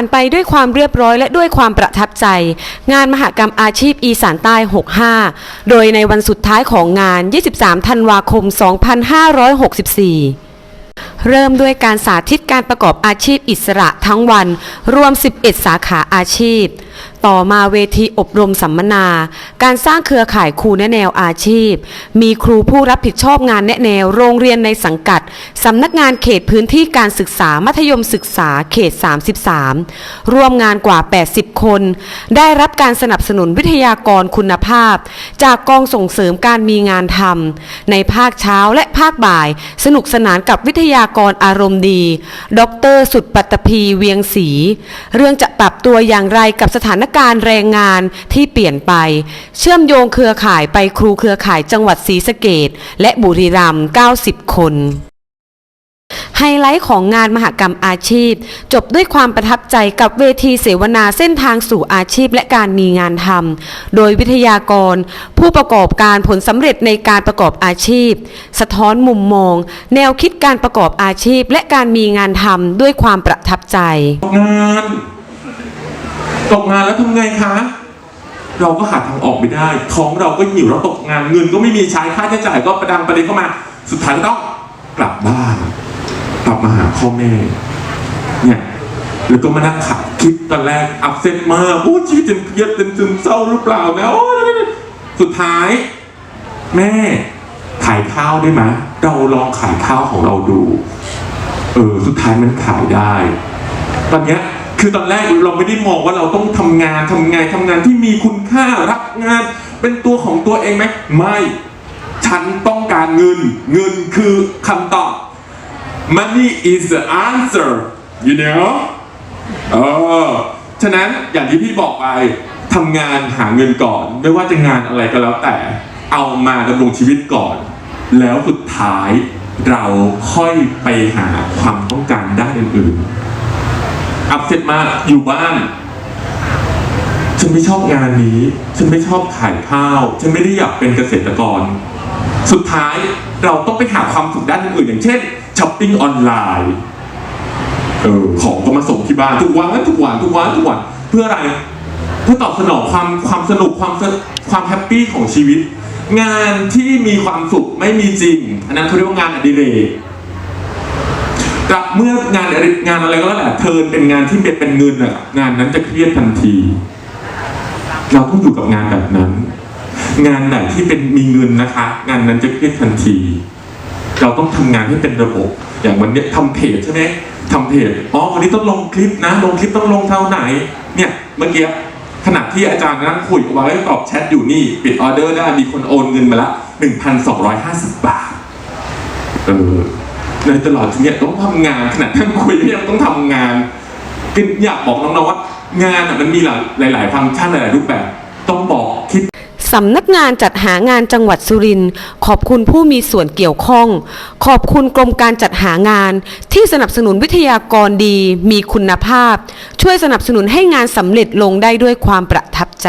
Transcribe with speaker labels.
Speaker 1: านไปด้วยความเรียบร้อยและด้วยความประทับใจ งานมหกรรมอาชีพอีสานใต้ 65 โดยในวันสุดท้ายของงาน 23 ธันวาคม 2564เริ่มด้วยการสาธิตการประกอบอาชีพอิสระทั้งวัน รวม 11 สาขาอาชีพ ต่อมาเวทีอบรมสัมมนา การสร้างเครือข่ายครูแนะแนวอาชีพ มีครูผู้รับผิดชอบงานแนะแนวโรงเรียนในสังกัด สำนักงานเขตพื้นที่การศึกษามัธยมศึกษาเขต 33 ร่วมงานกว่า 80 คน ได้รับการสนับสนุนวิทยากรคุณภาพ จากกองส่งเสริมการมีงานทำในภาคเช้าและภาคบ่าย สนุกสนานกับวิทยากรอารมณ์ดี ดร สุดปัตตภีเวียงศรีเรื่องจะปรับตัวอย่างไรกับสถานานการณ์แรงงานที่เปลี่ยนไป เชื่อมโยงเครือข่ายไปครูเครือข่ายจังหวัดศรีสะเกดและบุรีรัมย์90 คนไฮไลท์ของงานมหกรรมอาชีพ จบด้วยความประทับใจกับเวทีเสวนาเส้นทางสู่อาชีพและการมีงานทำโดยวิทยากร ผู้ประกอบการผลสำเร็จในการประกอบอาชีพ สะท้อนมุมมอง แนวคิดการประกอบอาชีพและการมีงานทำด้วยความประทับใจ
Speaker 2: งาน ตกงานแล้วทำไงคะ เราก็หาทางออกไม่ได้ ท้องเราก็หิวเราตกงานเงินก็ไม่มีใช้ค่าใช้จ่ายก็ประดังประเด็นเข้ามา สุดท้ายก็ต้องกลับบ้านกลับมาหาพ่อแม่เนี่ยแล้วก็มานั่งขับคิดตอนแรกอับเซตมากโอ้ชีวิตจะเครียดเป็นซึมเศร้าหรือเปล่านะโอ้สุดท้าย แม่ขายข้าวได้ไหมเราลองขายข้าวของเราดู เออ สุดท้ายมันขายได้ ตอนเนี้ย คือตอนแรกเราไม่ได้มองว่าเราต้องทำงานทำงานทำงานที่มีคุณค่ารักงาน เป็นตัวของตัวเองไหมไม่ ฉันต้องการเงิน เงินคือคำตอบ money is the answer you know เออฉะนั้นอย่างที่พี่บอกไปทำงานหาเงินก่อน ไม่ว่าจะงานอะไรก็แล้วแต่ เอามาดำรงชีวิตก่อน แล้วสุดท้ายเราค่อยไปหาความต้องการด้านอื่นๆ อัพเซตมากอยู่บ้าน ฉันไม่ชอบงานนี้ ฉันไม่ชอบขายข้าว ฉันไม่ได้อยากเป็นเกษตรกร สุดท้ายเราต้องไปหาความสุขด้านอื่นๆอย่างเช่นช้อปปิ้งออนไลน์เออของก็มาส่งที่บ้านทุกวันทุกวันทุกวันทุกวันเพื่ออะไรเพื่อตอบสนองความความสนุกความสความแฮปปี้ของชีวิต งานที่มีความสุขไม่มีจริงอันนั้นเขาเรียกว่างานอดิเรก แต่เมื่องานอดิงานอะไรก็แล้วแต่เทินเป็นงานที่เป็นเป็นเงินอะงานนั้นจะเครียดทันที เราต้องอยู่กับงานแบบนั้น งานไหนที่เป็นมีเงินนะคะ งานนั้นจะเครียดทันที เราต้องทำงานให้เป็นระบบ อย่างวันนี้ยทำเพจใช่ไหมทำเพจอ๋อวันนี้ต้องลงคลิปนะ ลงคลิปต้องลงเท่าไหน เนี่ยเมื่อกี้ขณะที่อาจารย์นั่งคุยกับว่าตอบแชทอยู่นี่ ปิดออเดอร์ได้มีคนโอนเงินมาละ1,250 บาทเออ ในตลอดเนี่ยต้องทำงานขณะนั่งคุยเนี่ยยังต้องทำงานคืออยากบอกน้องๆว่า งานมันมีหลายหลายฟังก์ชันหลายรูปแบบ ต้องบอกคิด
Speaker 1: สำนักงานจัดหางานจังหวัดสุรินทร์ขอบคุณผู้มีส่วนเกี่ยวข้อง ขอบคุณกรมการจัดหางาน ที่สนับสนุนวิทยากรดี มีคุณภาพ ช่วยสนับสนุนให้งานสำเร็จลงได้ด้วยความประทับใจ